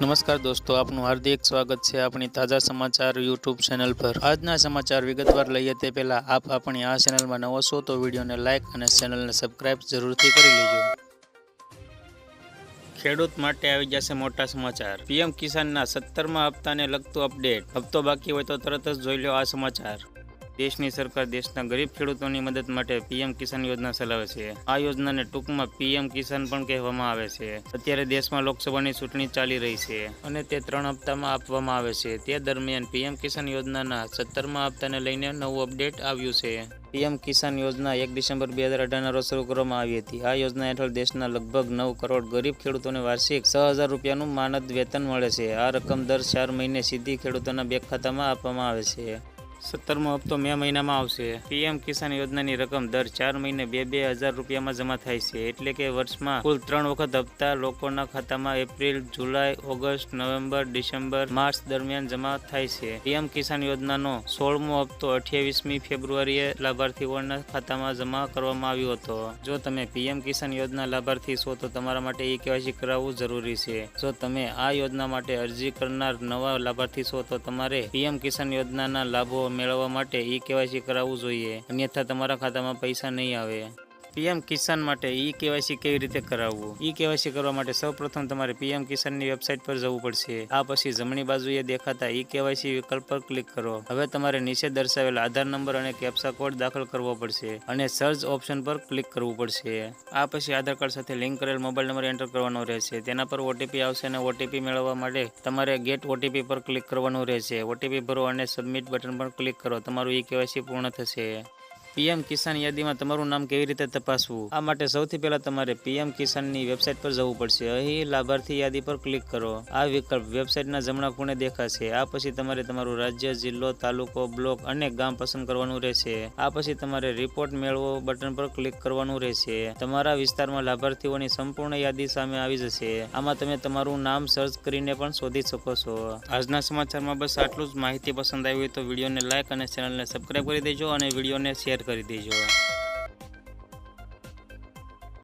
નમસ્કાર દોસ્તો, આપનું હાર્દિક સ્વાગત છે આપણી તાજા સમાચાર યુટ્યુબ ચેનલ પર. આજના સમાચાર વિગતવાર લઈએ તે પહેલા આપ આપણી આ ચેનલમાં નવો છો તો વિડીયોને લાઇક અને ચેનલને સબસ્ક્રાઇબ જરૂરથી કરી લેજો. ખેડૂત માટે આવી જશે મોટા સમાચાર. પીએમ કિસાનના સત્તરમાં હપ્તાને લગતું અપડેટ હપ્તો બાકી હોય તો તરત જ જોઈ લો આ સમાચાર. દેશની સરકાર દેશના ગરીબ ખેડૂતોની મદદ માટે પીએમ કિસાન યોજના ચલાવે છે. આ યોજનાને ટૂંકમાં પીએમ કિસાન પણ કહેવામાં આવે છે. અત્યારે દેશમાં લોકસભાની ચૂંટણી ચાલી રહી છે અને તે ત્રણ હપ્તામાં આપવામાં આવે છે. તે દરમિયાન પીએમ કિસાન યોજનાના સત્તરમાં હપ્તાને લઈને નવું અપડેટ આવ્યું છે. પીએમ કિસાન યોજના એક ડિસેમ્બર બે હજાર અઢારના રોજ શરૂ કરવામાં આવી હતી. આ યોજના હેઠળ દેશના લગભગ નવ કરોડ ગરીબ ખેડૂતોને વાર્ષિક છ હજાર રૂપિયાનું માનદ વેતન મળે છે. આ રકમ દર ચાર મહિને સીધી ખેડૂતોના બેંક ખાતામાં આપવામાં આવે છે. સત્તરમો હપ્તો મે મહિનામાં આવશે. પીએમ કિસાન યોજનાની રકમ દર ચાર મહિને બે બે હજાર રૂપિયામાં જમા થાય છે. એટલે કે વર્ષમાં કુલ ત્રણ વખત હપ્તા લોકોના ખાતામાં April, July, August, November, December, March દરમિયાન જમા થાય છે. પીએમ કિસાન યોજનાનો સોળમો હપ્તો અઠ્યાવીસમી ફેબ્રુઆરીએ લાભાર્થીઓના ખાતામાં જમા કરવામાં આવ્યો હતો. જો તમે પીએમ કિસાન યોજના લાભાર્થી છો, તો તમારા માટે ઈ કેવાયસી કરાવવું જરૂરી છે. જો તમે આ યોજના માટે અરજી કરનાર નવા લાભાર્થી છો, તો તમારે પીએમ કિસાન યોજનાના લાભો મેળવવા માટે ઈ કેવાયસી કરાવવું જોઈએ. અન્યથા તમારા ખાતામાં પૈસા નહીં આવે. પીએમ કિસાન માટે ઈ કેવાયસી કેવી રીતે કરાવવું? ઈ કેવાયસી કરવા માટે સૌપ્રથમ તમારે પીએમ કિસાનની વેબસાઇટ પર જવું પડશે. આ પછી જમણી બાજુએ દેખાતા ઈ કેવાયસી વિકલ્પ પર ક્લિક કરો. હવે તમારે નીચે દર્શાવેલ આધાર નંબર અને કેપ્સા કોડ દાખલ કરવો પડશે અને સર્ચ ઓપ્શન પર ક્લિક કરવું પડશે. આ પછી આધાર કાર્ડ સાથે લિંક કરેલ મોબાઈલ નંબર એન્ટર કરવાનો રહેશે. તેના પર ઓટીપી આવશે અને ઓટીપી મેળવવા માટે તમારે ગેટ ઓટીપી પર ક્લિક કરવાનું રહેશે. ઓટીપી ભરો અને સબમિટ બટન પર ક્લિક કરો. તમારું ઈ કેવાયસી પૂર્ણ થશે. પીએમ કિસાન યાદીમાં તમારું નામ કેવી રીતે તપાસવું? આ માટે સૌથી પહેલા તમારે પીએમ કિસાનની વેબસાઇટ પર જવું પડશે. અહીં લાભાર્થી યાદી પર ક્લિક કરો. આ વિકલ્પ વેબસાઇટના જમણા ખૂણે દેખાશે. આ પછી તમારે તમારું રાજ્ય, જિલ્લો, તાલુકો, બ્લોક અને ગામ પસંદ કરવાનું રહેશે. આ પછી તમારે રિપોર્ટ મેળવો બટન પર ક્લિક કરવાનું રહેશે. તમારા વિસ્તારમાં લાભાર્થીઓની સંપૂર્ણ યાદી સામે આવી જશે. આમાં તમે તમારું નામ સર્ચ કરીને પણ શોધી શકો છો. આજના સમાચારમાં બસ આટલું જ. માહિતી પસંદ આવી હોય તો વિડીયોને લાઇક અને ચેનલને સબસ્ક્રાઇબ કરી દેજો અને વિડીયોને શેર કરી દેજો.